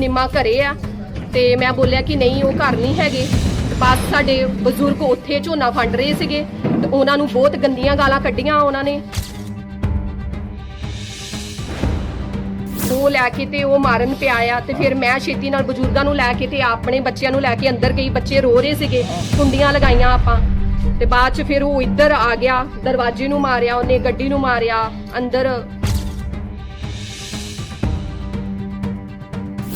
ਨਿੰਮਾ ਘਰੇ ਆ ਤੇ ਮੈਂ ਬੋਲਿਆ ਕਿ ਨਹੀਂ, ਉਹ ਘਰ ਨਹੀਂ ਹੈਗੇ। ਤੇ ਬਸ ਸਾਡੇ ਬਜ਼ੁਰਗ ਉੱਥੇ ਝੋਨਾ ਫੰਡ ਰਹੇ ਸੀਗੇ ਤੇ ਉਹਨਾਂ ਨੂੰ ਬਹੁਤ ਗੰਦੀਆਂ ਗਾਲਾਂ ਕੱਢੀਆਂ ਉਹਨਾਂ ਨੇ। ਉਹ ਲੈ ਕੇ ਤੇ ਉਹ ਮਾਰਨ ਪਿਆ ਆ ਤੇ ਫਿਰ ਮੈਂ ਛੇਤੀ ਨਾਲ ਬਜ਼ੁਰਗਾਂ ਨੂੰ ਲੈ ਕੇ ਤੇ ਆਪਣੇ ਬੱਚਿਆਂ ਨੂੰ ਲੈ ਕੇ ਅੰਦਰ ਗਈ। ਬੱਚੇ ਰੋ ਰਹੇ ਸੀਗੇ, ਕੁੰਡੀਆਂ ਲਗਾਈਆਂ ਆਪਾਂ। ਤੇ ਬਾਅਦ ਚ ਫਿਰ ਉਹ ਇੱਧਰ ਆ ਗਿਆ, ਦਰਵਾਜ਼ੇ ਨੂੰ ਮਾਰਿਆ, ਉਹਨੇ ਗੱਡੀ ਨੂੰ ਮਾਰਿਆ, ਅੰਦਰ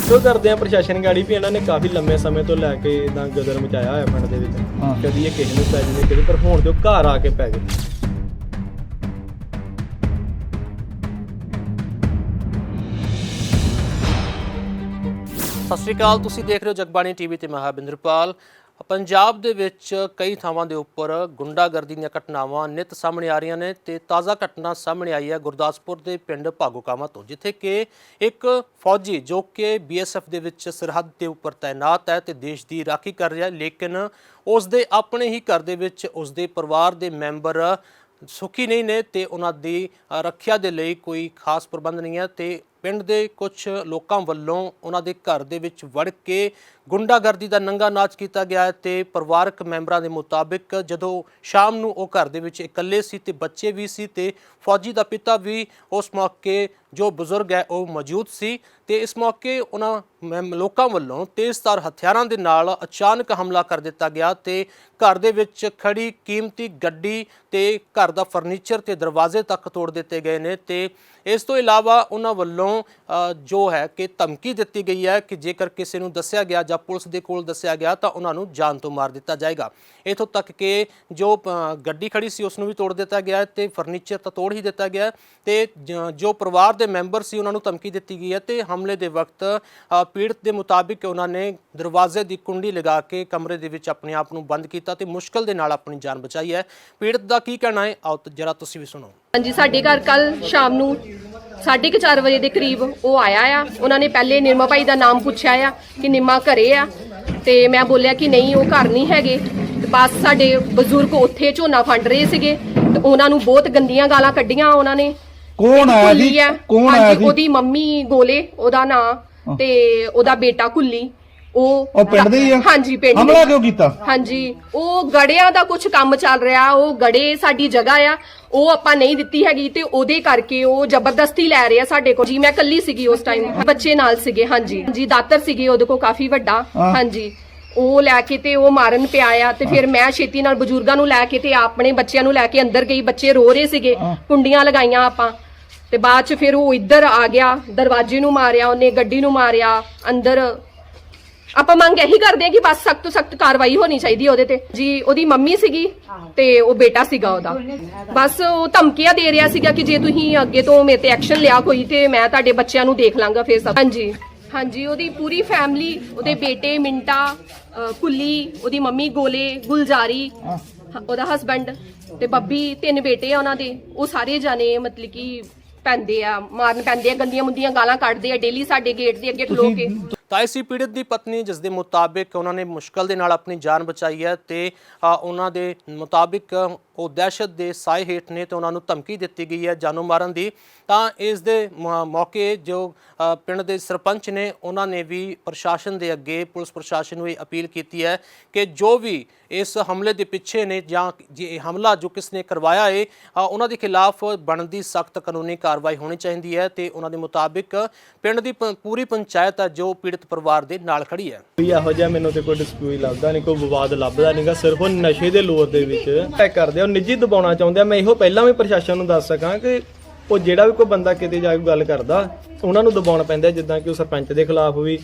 ਸੋ ਕਰਦੇ ਆ ਪ੍ਰਸ਼ਾਸਨ ਗਾੜੀ ਵੀ ਇਹਨਾਂ ਨੇ ਕਾਫੀ ਲੰਮੇ ਸਮੇਂ ਤੋਂ ਲੈ ਕੇ ਇਦਾਂ ਗਦਰ ਮਚਾਇਆ ਹੋਇਆ ਪਿੰਡ ਦੇ। ਵਿੱਚ। ਕਦੀ ਇਹ ਕਿਸੇ ਨੂੰ ਪੈ ਜਾਂਦੇ ਕਦੀ ਪਰ ਹੁਣ ਤੇ ਉਹ ਘਰ ਆ ਕੇ ਪੈ ਗਏ। ਸਤਿ ਸ਼੍ਰੀ ਅਕਾਲ ਤੁਸੀਂ ਦੇਖ ਰਹੇ ਹੋ ਜਗਬਾਣੀ ਟੀਵੀ ਤੇ ਮੈਂ ਹਾਂ ਬਿੰਦਰਪਾਲ। ਪੰਜਾਬ ਦੇ ਵਿੱਚ ਕਈ ਥਾਵਾਂ ਦੇ ਉੱਪਰ ਗੁੰਡਾਗਰਦੀ ਦੀਆਂ ਘਟਨਾਵਾਂ ਨਿਤ ਸਾਹਮਣੇ ਆ ਰਹੀਆਂ ਨੇ ਤੇ ਤਾਜ਼ਾ ਘਟਨਾ ਸਾਹਮਣੇ ਆਈ ਹੈ ਗੁਰਦਾਸਪੁਰ ਦੇ ਪਿੰਡ ਭਾਗੋਕਾਮਾ ਤੋਂ, ਜਿੱਥੇ ਕਿ ਇੱਕ ਫੌਜੀ ਜੋ ਕਿ ਬੀਐਸਐਫ ਦੇ ਵਿੱਚ ਸਰਹੱਦ ਦੇ ਉੱਪਰ ਤਾਇਨਾਤ ਹੈ ਤੇ ਦੇਸ਼ ਦੀ ਰਾਖੀ ਕਰ ਰਿਹਾ ਹੈ, ਲੇਕਿਨ ਉਸ ਦੇ ਆਪਣੇ ਹੀ ਘਰ ਦੇ ਵਿੱਚ ਉਸ ਦੇ ਪਰਿਵਾਰ ਦੇ ਮੈਂਬਰ ਸੁਖੀ ਨਹੀਂ ਨੇ ਤੇ ਉਹਨਾਂ ਦੀ ਰੱਖਿਆ ਦੇ ਲਈ ਕੋਈ ਖਾਸ ਪ੍ਰਬੰਧ ਨਹੀਂ ਹੈ ਤੇ ਪਿੰਡ ਦੇ ਕੁਝ ਲੋਕਾਂ ਵੱਲੋਂ ਉਹਨਾਂ ਦੇ ਘਰ ਦੇ ਵਿੱਚ ਵੜ ਕੇ ਗੁੰਡਾਗਰਦੀ ਦਾ ਨੰਗਾ ਨਾਚ ਕੀਤਾ ਗਿਆ ਹੈ ਤੇ ਪਰਿਵਾਰਕ ਮੈਂਬਰਾਂ ਦੇ ਮੁਤਾਬਿਕ ਜਦੋਂ ਸ਼ਾਮ ਨੂੰ ਉਹ ਘਰ ਦੇ ਵਿੱਚ ਇਕੱਲੇ ਸੀ ਤੇ ਬੱਚੇ ਵੀ ਸੀ ਤੇ ਫੌਜੀ ਦਾ ਪਿਤਾ ਵੀ, ਉਸ ਮੌਕੇ ਜੋ ਬਜ਼ੁਰਗ ਹੈ ਉਹ ਮੌਜੂਦ ਸੀ ਤੇ ਇਸ ਮੌਕੇ ਉਹਨਾਂ ਮੈਮ- ਲੋਕਾਂ ਵੱਲੋਂ ਤੇਜ਼ਧਾਰ ਹਥਿਆਰਾਂ ਦੇ ਨਾਲ ਅਚਾਨਕ ਹਮਲਾ ਕਰ ਦਿੱਤਾ ਗਿਆ ਤੇ ਘਰ ਦੇ ਵਿੱਚ ਖੜੀ ਕੀਮਤੀ ਗੱਡੀ ਤੇ ਘਰ ਦਾ ਫਰਨੀਚਰ ਤੇ ਦਰਵਾਜ਼ੇ ਤੱਕ ਤੋੜ ਦਿੱਤੇ ਗਏ ਨੇ ਤੇ ਇਸ ਤੋਂ ਇਲਾਵਾ ਉਹਨਾਂ ਵੱਲੋਂ ਅ, ਜੋ ਹੈ ਕਿ ਧਮਕੀ ਦਿੱਤੀ ਗਈ ਹੈ ਕਿ ਜੇਕਰ ਕਿਸੇ ਨੂੰ ਦੱਸਿਆ ਗਿਆ ਜਾਂ ਪੁਲਿਸ ਦੇ ਕੋਲ ਦੱਸਿਆ ਗਿਆ ਤਾਂ ਉਹਨਾਂ ਨੂੰ ਜਾਨ ਤੋਂ ਮਾਰ ਦਿੱਤਾ ਜਾਏਗਾ। ਇਥੋਂ ਤੱਕ ਕਿ ਜੋ ਗੱਡੀ ਖੜੀ ਸੀ ਉਸ ਨੂੰ ਵੀ ਤੋੜ ਦਿੱਤਾ ਗਿਆ ਹੈ ਤੇ ਫਰਨੀਚਰ ਤਾਂ ਤੋੜ ਹੀ ਦਿੱਤਾ ਗਿਆ ਹੈ ਤੇ ਜੋ ਪਰਿਵਾਰ ਦੇ ਮੈਂਬਰ ਸੀ ਉਹਨਾਂ ਨੂੰ ਧਮਕੀ ਦਿੱਤੀ ਗਈ ਹੈ ਤੇ ਹਮਲੇ ਦੇ ਵਕਤ ਪੀੜਤ ਦੇ ਮੁਤਾਬਿਕ ਉਹਨਾਂ ਨੇ ਦਰਵਾਜ਼ੇ ਦੀ ਕੁੰਡੀ ਲਗਾ ਕੇ ਕਮਰੇ ਦੇ ਵਿੱਚ ਆਪਣੇ ਆਪ ਨੂੰ ਬੰਦ ਕੀਤਾ ਤੇ ਮੁਸ਼ਕਲ ਦੇ ਨਾਲ ਆਪਣੀ ਜਾਨ ਬਚਾਈ ਹੈ। ਪੀੜਤ ਦਾ ਕੀ ਕਹਿਣਾ ਹੈ? ਆਓ ਜਰਾ ਤੁਸੀਂ ਵੀ ਸੁਣੋ। ਹਾਂਜੀ ਸਾਡੇ ਘਰ ਕੱਲ ਸ਼ਾਮ ਨੂੰ 4:30 ਵਜੇ ਦੇ ਕਰੀਬ ਉਹ ਆਇਆ ਆ ਉਹਨਾਂ ਨੇ ਪਹਿਲੇ ਨਿਰਮਾ ਭਾਈ ਦਾ ਨਾਮ ਪੁੱਛਿਆ ਆ ਕਿ ਨਿੰਮਾ ਘਰੇ ਆ ਤੇ ਮੈਂ ਬੋਲਿਆ ਕਿ ਨਹੀਂ ਉਹ ਘਰ ਨਹੀਂ ਹੈਗੇ ਤੇ ਬਸ ਸਾਡੇ ਬਜ਼ੁਰਗ ਉੱਥੇ ਝੋਨਾ ਫੰਡ ਰਹੇ ਸੀਗੇ ਤੇ ਉਹਨਾਂ ਨੂੰ ਬਹੁਤ ਗੰਦੀਆਂ ਗਾਲਾਂ ਕੱਢੀਆਂ ਉਹਨਾਂ ਨੇ ਕੌਣ ਆਇਆ? ਆ। ਕੌਣ ਆਇਆ ਸੀ? ਉਹਦੀ ਮੰਮੀ ਗੋਲੇ ਉਹਦਾ ਨਾਂ ਤੇ ਉਹਦਾ ਬੇਟਾ ਕੁੱਲੀ ਉਹ ਉਹ ਪਿੰਡ ਦੇ ਹੀ ਆ? ਹਾਂਜੀ ਪਿੰਡ ਦੇ। ਹਮਲਾ ਕਿਉਂ ਕੀਤਾ? ਹਾਂਜੀ ਉਹ ਗੜਿਆਂ ਦਾ ਕੁਝ ਕੰਮ ਚੱਲ ਰਿਹਾ ਉਹ ਗੜੇ ਸਾਡੀ ਜਗ੍ਹਾ ਆ ਉਹ ਆਪਾਂ ਨਹੀਂ ਦਿੱਤੀ ਹੈਗੀ ਤੇ ਉਹਦੇ ਕਰਕੇ ਉਹ ਜ਼ਬਰਦਸਤੀ ਲੈ ਰਿਹਾ ਸਾਡੇ ਕੋਲ। ਜੀ ਮੈਂ ਕੱਲੀ ਸੀਗੀ ਉਸ ਟਾਈਮ ਬੱਚੇ ਨਾਲ ਸੀਗੇ ਹਾਂਜੀ। ਜੀ ਦਾਤਰ ਸੀਗੇ ਉਹਦੇ ਕੋਲ ਕਾਫੀ ਵੱਡਾ ਹਾਂ। ਹਾਂਜੀ। ਉਹ ਲੈ ਕੇ ਤੇ ਉਹ ਮਾਰਨ ਪਿਆ ਆ ਤੇ ਫਿਰ ਮੈਂ ਛੇਤੀ ਨਾਲ ਬਜ਼ੁਰਗਾਂ ਨੂੰ ਲੈ ਕੇ ਤੇ ਆਪਣੇ ਬੱਚਿਆਂ ਨੂੰ ਲੈ ਕੇ ਅੰਦਰ ਗਈ ਬੱਚੇ ਰੋ ਰਹੇ ਸੀਗੇ ਹਾਂ। ਕੁੰਡੀਆਂ ਲਗਾਈਆਂ ਆਪਾਂ। ਤੇ ਬਾਅਦ ਚ ਫਿਰ ਉਹ ਇੱਧਰ ਆ ਗਿਆ ਦਰਵਾਜ਼ੇ ਨੂੰ ਮਾਰਿਆ ਉਹਨੇ ਗੱਡੀ ਨੂੰ ਮਾਰਿਆ ਅੰਦਰ ਆਪਾਂ ਮੰਗ ਇਹੀ ਕਰਦੇ ਆ ਕਿ ਬਸ ਸਖਤ ਤੋਂ ਸਖਤ ਕਾਰਵਾਈ ਹੋਣੀ ਚਾਹੀਦੀ ਉਹਦੇ ਤੇ। ਜੀ ਉਹਦੀ ਮੰਮੀ ਸੀਗੀ ਤੇ ਉਹ ਬੇਟਾ ਸੀਗਾ ਉਹਦਾ। ਬਸ ਉਹ ਧਮਕੀਆਂ ਦੇ ਰਿਹਾ ਸੀਗਾ ਕਿ ਜੇ ਤੁਸੀਂ ਅੱਗੇ ਤੋਂ ਮੇਰੇ ਤੇ ਐਕਸ਼ਨ ਲਿਆ ਕੋਈ ਤੇ ਮੈਂ ਤੁਹਾਡੇ ਬੱਚਿਆਂ ਨੂੰ ਦੇਖ ਲਾਂਗਾ ਫਿਰ ਸਭ। ਹਾਂਜੀ ਹਾਂਜੀ ਉਹਦੀ ਪੂਰੀ ਫੈਮਿਲੀ ਉਹਦੇ ਬੇਟੇ ਮਿੰਟਾ ਅ, ਕੁੱਲੀ ਉਹਦੀ ਮੰਮੀ ਗੋਲੇ ਗੁਲਜ਼ਾਰੀ। ਹ- ਉਹਦਾ ਹਸਬੰਡ ਤੇ ਬੱਬੀ ਤਿੰਨ ਬੇਟੇ ਆ ਉਹਨਾਂ ਦੇ। ਉਹ ਸਾਰੇ ਜਾਣੇ ਮਤਲਬ ਕਿ ਪੈਂਦੇ ਆ ਮਾਰਨ ਪੈਂਦੇ ਆ ਗੰਦੀਆਂ ਮੁੰਦੀਆਂ ਗਾਲਾਂ ਕੱਢਦੇ ਆ ਡੇਲੀ ਸਾਡੇ ਗੇਟ ਦੇ ਅੱਗੇ ਖਲੋ ਕੇ। ਤਾਂ ਇਸੀ ਪੀੜਤ ਦੀ ਪਤਨੀ, ਜਿਸ ਦੇ ਮੁਤਾਬਿਕ ਉਹਨਾਂ ਨੇ ਮੁਸ਼ਕਲ ਦੇ ਨਾਲ ਆਪਣੀ ਜਾਨ ਬਚਾਈ ਹੈ ਤੇ ਉਹਨਾਂ ਦੇ ਮੁਤਾਬਿਕ ਉਹ ਦਹਿਸ਼ਤ ਦੇ ਸਾਏ ਹੇਠ ਨੇ ਤੇ ਉਹਨਾਂ ਨੂੰ ਧਮਕੀ ਦਿੱਤੀ ਗਈ ਹੈ ਜਾਨੋਂ ਮਾਰਨ ਦੀ। ਤਾਂ ਇਸ ਦੇ ਮ- ਮੌਕੇ ਜੋ ਪਿੰਡ ਦੇ ਸਰਪੰਚ ਨੇ ਉਹਨਾਂ ਨੇ ਵੀ ਪ੍ਰਸ਼ਾਸਨ ਦੇ ਅੱਗੇ, ਪੁਲਿਸ ਪ੍ਰਸ਼ਾਸਨ ਨੂੰ ਇਹ ਅਪੀਲ ਕੀਤੀ ਹੈ ਕਿ ਜੋ ਵੀ ਇਸ ਹਮਲੇ ਦੇ ਪਿੱਛੇ ਨੇ ਜਾਂ ਜੇ ਹਮਲਾ ਜੋ ਕਿਸ ਨੇ ਕਰਵਾਇਆ ਹੈ ਉਹਨਾਂ ਦੇ ਖਿਲਾਫ ਬਣਦੀ ਸਖਤ ਕਾਨੂੰਨੀ ਕਾਰਵਾਈ ਹੋਣੀ ਚਾਹੀਦੀ ਹੈ ਤੇ ਉਹਨਾਂ ਦੇ ਮੁਤਾਬਿਕ ਪਿੰਡ ਦੀ ਪ- ਪੂਰੀ ਪੰਚਾਇਤ ਹੈ ਜੋ ਪੀੜਤ ਪਰਿਵਾਰ ਦੇ ਨਾਲ ਖੜੀ ਹੈ। ਕੋਈ ਇਹੋ ਜਿਹਾ ਮੈਨੂੰ ਤੇ ਕੋਈ ਡਿਸਪਿਊਟ ਲੱਭਦਾ ਨਹੀਂ ਕੋਈ ਵਿਵਾਦ ਲੱਭਦਾ ਨਹੀਂਗਾ ਸਿਰਫ ਉਹ ਨਸ਼ੇ ਦੇ ਲੋਰ ਦੇ ਵਿੱਚ ਅਟੈਕ ਕਰਦੇ ਆ ਉਹ ਨਿੱਜੀ ਦਬਾਉਣਾ ਚਾਹੁੰਦੇ ਆ। ਮੈਂ ਇਹੋ ਪਹਿਲਾਂ ਵੀ ਪ੍ਰਸ਼ਾਸਨ ਨੂੰ ਦੱਸ ਸਕਾਂ ਕਿ ਉਹ ਜਿਹੜਾ ਵੀ ਕੋਈ ਬੰਦਾ ਕਿਤੇ ਜਾ ਕੇ ਗੱਲ ਕਰਦਾ ਉਹਨਾਂ ਨੂੰ ਦਬਾਉਣਾ ਪੈਂਦਾ ਜਿੱਦਾਂ ਕਿ ਉਹ ਸਰਪੰਚ ਦੇ ਖਿਲਾਫ ਵੀ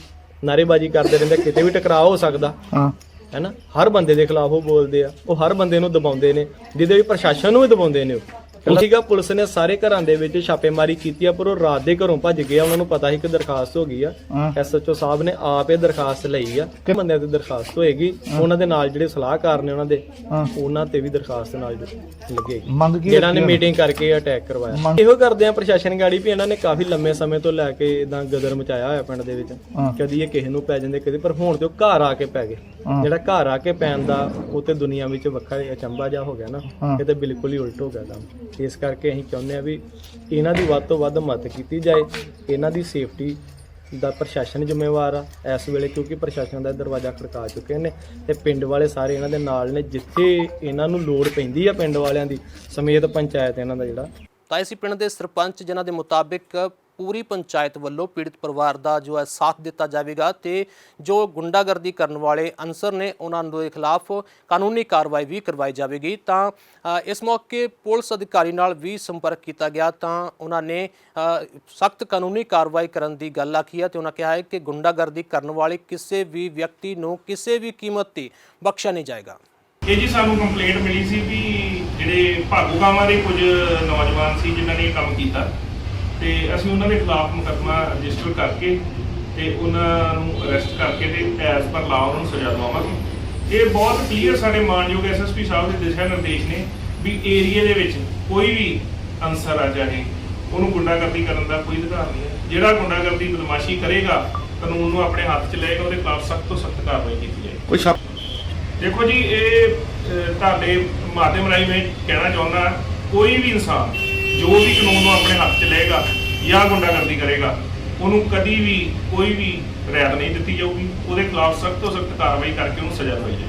ਨਾਰੇਬਾਜ਼ੀ ਕਰਦੇ ਰਹਿੰਦੇ ਕਿਤੇ ਵੀ ਟਕਰਾਅ ਹੋ ਸਕਦਾ। ਹਾਂ। ਹੈਨਾ? ਹਰ ਬੰਦੇ ਦੇ ਖਿਲਾਫ ਉਹ ਬੋਲਦੇ ਆ ਉਹ ਹਰ ਬੰਦੇ ਨੂੰ ਦਬਾਉਂਦੇ ਨੇ ਜਿਹਦੇ ਵੀ ਪ੍ਰਸ਼ਾਸਨ ਨੂੰ ਵੀ ਦਬਾਉਂਦੇ ਨੇ ਉਹ। ਠੀਕਾ ਪੁਲਿਸ ਨੇ ਸਾਰੇ ਘਰਾਂ ਦੇ ਵਿੱਚ ਛਾਪੇਮਾਰੀ ਕੀਤੀ ਆ ਪਰ ਉਹ ਰਾਤ ਦੇ ਘਰੋਂ ਭੱਜ ਗਏ ਆ ਉਹਨਾਂ ਨੂੰ ਪਤਾ ਸੀ ਕਿ ਦਰਖਾਸਤ ਹੋ ਗਈ ਆ। ਹਾਂ। ਐਸਐਚਓ ਸਾਹਿਬ ਨੇ ਆਪ ਇਹ ਦਰਖਾਸਤ ਲਈ ਆ। ਕਿ ਬੰਦਿਆਂ ਤੇ ਦਰਖਾਸਤ ਹੋਏਗੀ। ਉਹਨਾਂ ਦੇ ਨਾਲ ਜਿਹੜੇ ਸਲਾਹਕਾਰ ਨੇ ਉਹਨਾਂ ਦੇ ਹਾਂ। ਉਹਨਾਂ ਤੇ ਵੀ ਦਰਖਾਸਤ ਨਾਲ ਲੱਗੇਗੀ ਮੰਗ ਕੀ ਜਿਹੜਾ ਨੇ ਰੱਖੀ ਮੀਟਿੰਗ ਕਰਕੇ ਅਟੈਕ ਕਰਵਾਇਆ। ਇਹੋ ਕਰਦੇ ਆ ਪ੍ਰਸ਼ਾਸਨ ਗਾੜੀ ਵੀ ਇਹਨਾਂ ਨੇ ਕਾਫੀ ਲੰਮੇ ਸਮੇਂ ਤੋਂ ਲੈ ਕੇ ਇਦਾਂ ਗਦਰ ਮਚਾਇਆ ਹੋਇਆ ਪਿੰਡ ਦੇ ਵਿੱਚ। ਹਾਂ। ਕਦੀ ਇਹ ਕਿਸੇ ਨੂੰ ਪੈ ਜਾਂਦੇ ਕਦੀ ਪਰ ਹੁਣ ਤੇ ਉਹ ਘਰ ਆ ਕੇ ਪੈ ਗਏ। ਜਿਹੜਾ ਘਰ ਆ ਕੇ ਪੈਣ ਦਾ ਉਹ ਤੇ ਦੁਨੀਆ ਵਿੱਚ ਵੱਖਰਾ ਹੀ ਅਚੰਭਾ ਜਿਹਾ ਹੋ ਗਿਆ ਨਾ। ਇਹ ਤੇ ਬਿਲਕੁਲ ਹੀ ਉਲਟ ਹੋ ਗਿਆ ਕੰਮ। ਇਸ ਕਰਕੇ ਅਸੀਂ ਚਾਹੁੰਦੇ ਆ ਵੀ ਇਹਨਾਂ ਦੀ ਵੱਧ ਤੋਂ ਵੱਧ ਮਦਦ ਕੀਤੀ ਜਾਏ। ਇਹਨਾਂ ਦੀ ਸੇਫਟੀ ਦਾ ਪ੍ਰਸ਼ਾਸਨ ਜ਼ਿੰਮੇਵਾਰ ਆ। ਇਸ ਵੇਲੇ ਕਿਉਂਕਿ ਪ੍ਰਸ਼ਾਸਨ ਦਾ ਦਰਵਾਜ਼ਾ ਖੜਕਾ ਚੁੱਕੇ ਨੇ ਤੇ ਪਿੰਡ ਵਾਲੇ ਸਾਰੇ ਇਹਨਾਂ ਦੇ ਨਾਲ ਨੇ ਜਿੱਥੇ ਇਹਨਾਂ ਨੂੰ ਲੋੜ ਪੈਂਦੀ ਆ ਪਿੰਡ ਵਾਲਿਆਂ ਦੀ ਸਮੇਤ ਪੰਚਾਇਤ ਇਹਨਾਂ ਦਾ ਜਿਹੜਾ। ਤਾਂ ਇਸੀ ਪਿੰਡ ਦੇ ਸਰਪੰਚ ਜਿਨ੍ਹਾਂ ਦੇ ਮੁਤਾਬਿਕ ਪੂਰੀ ਪੰਚਾਇਤ ਵੱਲੋਂ ਪੀੜਤ ਪਰਿਵਾਰ ਦਾ ਜੋ ਹੈ ਸਾਥ ਦਿੱਤਾ ਜਾਵੇਗਾ ਤੇ ਜੋ ਗੁੰਡਾਗਰਦੀ ਕਰਨ ਵਾਲੇ ਅਨਸਰ ਨੇ ਉਹਨਾਂ ਦੇ ਖਿਲਾਫ ਕਾਨੂੰਨੀ ਕਾਰਵਾਈ ਵੀ ਕਰਵਾਈ ਜਾਵੇਗੀ। ਤਾਂ ਇਸ ਮੌਕੇ ਪੁਲਿਸ ਅਧਿਕਾਰੀ ਨਾਲ ਵੀ ਸੰਪਰਕ ਕੀਤਾ ਗਿਆ ਤਾਂ ਉਹਨਾਂ ਨੇ ਸਖਤ ਕਾਨੂੰਨੀ ਕਾਰਵਾਈ ਕਰਨ ਦੀ ਗੱਲ ਆਖੀ ਹੈ ਤੇ ਉਹਨਾਂ ਕਿਹਾ ਹੈ ਕਿ ਗੁੰਡਾਗਰਦੀ ਕਰਨ ਵਾਲੇ ਕਿਸੇ ਵੀ ਵਿਅਕਤੀ ਨੂੰ ਕਿਸੇ ਵੀ ਕੀਮਤ ਤੇ ਬਖਸ਼ਿਆ ਨਹੀਂ ਜਾਏਗਾ। ਇਹ ਜੀ ਸਾਨੂੰ ਕੰਪਲੇਂਟ ਮਿਲੀ ਸੀ ਵੀ ਜਿਹੜੇ ਭਾਗੂਗਾਵਾਂ ਦੇ ਕੁਝ ਨੌਜਵਾਨ ਸੀ ਜਿਨ੍ਹਾਂ ਨੇ ਇਹ ਕੰਮ ਕੀਤਾ। ਤੇ ਅਸੀਂ ਉਹਨਾਂ ਦੇ ਖਿਲਾਫ ਮੁਕੱਦਮਾ ਰਜਿਸਟਰ ਕਰਕੇ ਤੇ ਉਹਨਾਂ ਨੂੰ ਅਰੈਸਟ ਕਰਕੇ ਤੇ ਐਸ ਪਰ ਲਾ ਉਹਨਾਂ ਨੂੰ ਸਜ਼ਾ ਦਵਾਵਾਂਗੇ। ਇਹ ਬਹੁਤ ਕਲੀਅਰ ਸਾਡੇ ਮਾਨਯੋਗ ਐਸਐਸਪੀ ਸਾਹਿਬ ਦੇ ਦਿਸ਼ਾ ਨਿਰਦੇਸ਼ ਨੇ ਵੀ ਏਰੀਏ ਦੇ ਵਿੱਚ ਕੋਈ ਵੀ ਅਨਸਰ ਆ ਜਾਏ ਉਹਨੂੰ ਗੁੰਡਾਗਰਦੀ ਕਰਨ ਦਾ ਕੋਈ ਅਧਿਕਾਰ ਨਹੀਂ ਹੈ। ਜਿਹੜਾ ਗੁੰਡਾਗਰਦੀ ਬਦਮਾਸ਼ੀ ਕਰੇਗਾ ਕਾਨੂੰਨ ਨੂੰ ਆਪਣੇ ਹੱਥ 'ਚ ਲਏਗਾ ਉਹਦੇ ਖਿਲਾਫ ਸਖਤ ਤੋਂ ਸਖਤ ਕਾਰਵਾਈ ਕੀਤੀ ਜਾਏਗੀ। ਕੋਈ ਸ਼ੱਕ? ਦੇਖੋ ਜੀ ਇਹ ਤੁਹਾਡੇ ਮਾਧਿਅਮ ਰਾਹੀਂ ਮੈਂ ਕਹਿਣਾ ਚਾਹੁੰਦਾ ਕੋਈ ਵੀ ਇਨਸਾਨ ਜੋ ਵੀ ਕਾਨੂੰਨ ਨੂੰ ਆਪਣੇ ਹੱਥ 'ਚ ਲਏਗਾ ਜਾਂ ਗੁੰਡਾਗਰਦੀ ਕਰੇਗਾ, ਉਹਨੂੰ ਕਦੀ ਵੀ ਕੋਈ ਵੀ ਰਿਆਇਤ ਨਹੀਂ ਦਿੱਤੀ ਜਾਊਗੀ। ਉਹਦੇ ਖਿਲਾਫ ਸਖਤ ਤੋਂ ਸਖਤ ਕਾਰਵਾਈ ਕਰਕੇ ਉਹਨੂੰ ਸਜ਼ਾ ਦਵਾਈ ਜਾਏਗੀ